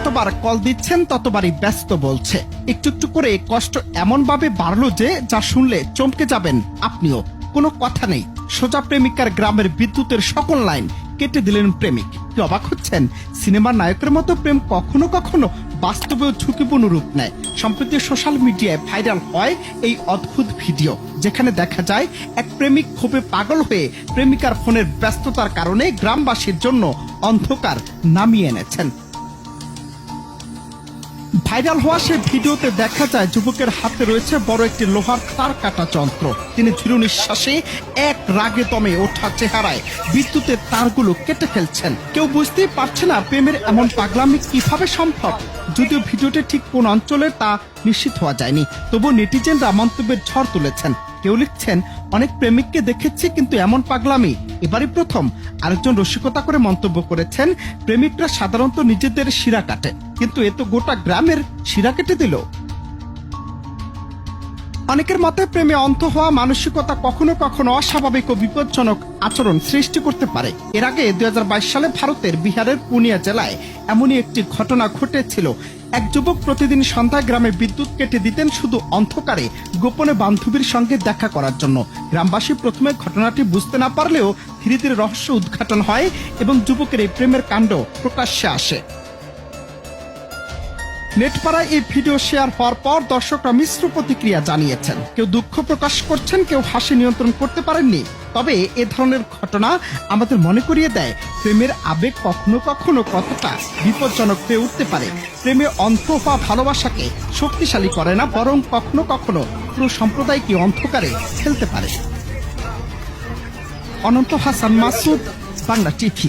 যতবার কল দিচ্ছেন, ততবারই ব্যস্ত বলছে। একটু একটু করে কষ্ট এমন ভাবে বাড়লো যে, যা শুনলে চমকে যাবেন আপনিও। কোনো কথা নেই। সোজা প্রেমিকার গ্রামের বিদ্যুতের সকল লাইন কেটে দিলেন প্রেমিক। কি অবাক হচ্ছেন? সিনেমার নায়কের মতো প্রেম কখনো কখনো বাস্তবেও ঝুঁকিপূর্ণ রূপ নেয়। সম্প্রতি সোশ্যাল মিডিয়ায় ভাইরাল হয় এই অদ্ভুত ভিডিও, যেখানে দেখা যায়, এক প্রেমিক ক্ষোভে পাগল হয়ে প্রেমিকার ফোনের ব্যস্ততার কারণে গ্রামবাসীর জন্য অন্ধকার নামিয়ে এনেছেন। ভাইরাল হওয়া সে ভিডিওতে দেখা যায় যুবকের হাতে রয়েছে বড় একটি লোহার তার কাটা যন্ত্র। তিনি ধীর নিঃশ্বাসে এক রাগে দমে ওঠা চেহারায় বিদ্যুতের তারগুলো কেটে ফেলছেন। কেউ বুঝতেই পারছে না প্রেমের এমন পাগলামি কীভাবে সম্ভব। যদিও ভিডিওটি ঠিক কোন অঞ্চলে তা নিশ্চিত হওয়া যায়নি তবু নেটিজেনরা মন্তব্যের ঝড় তুলেছেন। কেউ লিখছেন, অনেক প্রেমিককে দেখেছি কিন্তু এমন পাগলামি। এবারই প্রথম আরেকজন রসিকতা করে মন্তব্য করেছেন, প্রেমিকরা সাধারণত নিজেদের শিরা কাটে। কিন্তু এ তো গোটা গ্রামের শিরা কেটে দিল। অনেকের মতে প্রেমে অন্ধ হওয়া মানসিকতা কখনো কখনো অস্বাভাবিক ও বিপজ্জনক আচরণ সৃষ্টি করতে পারে। এর আগে দু হাজার বাইশ সালে ভারতের বিহারের পুনিয়া জেলায় এমনই একটি ঘটনা ঘটেছিল। এক যুবক প্রতিদিন সন্ধ্যায় গ্রামে বিদ্যুৎ কেটে দিতেন শুধু অন্ধকারে গোপনে বান্ধবীর সঙ্গে দেখা করার জন্য। গ্রামবাসী প্রথমে ঘটনাটি বুঝতে না পারলেও ধীরে ধীরে রহস্য উদ্ঘাটন হয় এবং যুবকের এই প্রেমের কাণ্ড প্রকাশ্যে আসে। নেটপাড়ায় এই ভিডিও শেয়ার হওয়ার পর দর্শকরা মিশ্র প্রতিক্রিয়া জানিয়েছেন। কেউ দুঃখ প্রকাশ করছেন, কেউ হাসি নিয়ন্ত্রণ করতে পারেননি। তবে এ ধরনের ঘটনা আমাদের মনে করিয়ে দেয়, প্রেমের আবেগ কখনো কখনো কতটা বিপজ্জনক হয়ে উঠতে পারে। প্রেমে অন্ধ হওয়া ভালোবাসাকে শক্তিশালী করে না, বরং কখনো কখনো পুরো সম্প্রদায়কে অন্ধকারে ফেলতে পারে। অনন্ত হাসান মাসুদ, বাংলা টিভি।